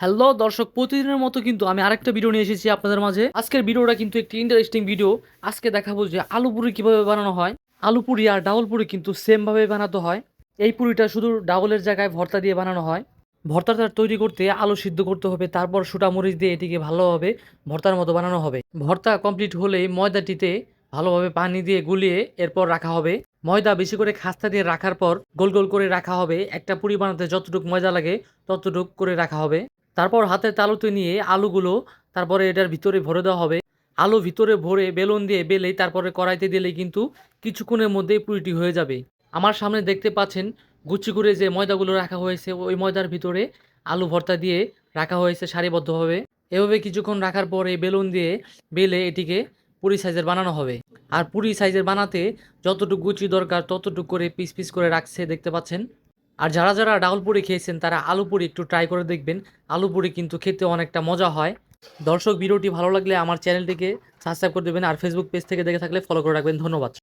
Hello দর্শক, প্রতিদিনের মতো কিন্তু আমি আরেকটা ভিডিও নিয়ে এসেছি আপনাদের মাঝে। আজকের ভিডিওটা কিন্তু একটি ইন্টারেস্টিং ভিডিও আজকে দেখাবো যে আলু পুরি কীভাবে বানানো হয়। আলু পুরি আর ডাউল পুরি কিন্তু সেম ভাবে বানাতে হয়। এই পুরিটা শুধু ডাউলের জায়গায় ভর্তা দিয়ে বানানো হয়। ভর্তাটা তৈরি করতে আলু সিদ্ধ করতে হবে, তারপর সুটা মরিচ দিয়ে এটিকে ভালোভাবে ভর্তার মতো বানানো হবে। ভর্তা কমপ্লিট হলেই ময়দাটিতে ভালোভাবে পানি দিয়ে গুলিয়ে এরপর রাখা হবে। ময়দা বেশি করে খাস্তা দিয়ে রাখার পর গোল গোল করে রাখা হবে। একটা পুরি বানাতে যতটুকু ময়দা লাগে ততটুকু করে রাখা হবে। তারপর হাতের তালুতে নিয়ে আলুগুলো তারপরে এটার ভিতরে ভরে দেওয়া হবে। আলু ভিতরে ভরে বেলুন দিয়ে বেলে তারপরে কড়াইতে দিলে কিন্তু কিছুক্ষণের মধ্যেই পুরিটি হয়ে যাবে। আমার সামনে দেখতে পাচ্ছেন গুচ্ছি করে যে ময়দাগুলো রাখা হয়েছে, ওই ময়দার ভিতরে আলু ভর্তা দিয়ে রাখা হয়েছে সারিবদ্ধভাবে। এভাবে কিছুক্ষণ রাখার পরে বেলুন দিয়ে বেলে এটিকে পুরি সাইজের বানানো হবে। আর পুরি সাইজের বানাতে যতটুকু গুচি দরকার ততটুকু করে পিস পিস করে রাখছে, দেখতে পাচ্ছেন। আর যারা যারা ডাউল পুরি খেয়েছেন, তারা আলু পুরি একটু ট্রাই করে দেখবেন। আলু পুরি কিন্তু খেতে অনেকটা মজা হয়। দর্শক, ভিডিওটি ভালো লাগলে আমার চ্যানেলটিকে সাবস্ক্রাইব করে দেবেন আর ফেসবুক পেজ থেকে দেখে থাকলে ফলো করে রাখবেন। ধন্যবাদ।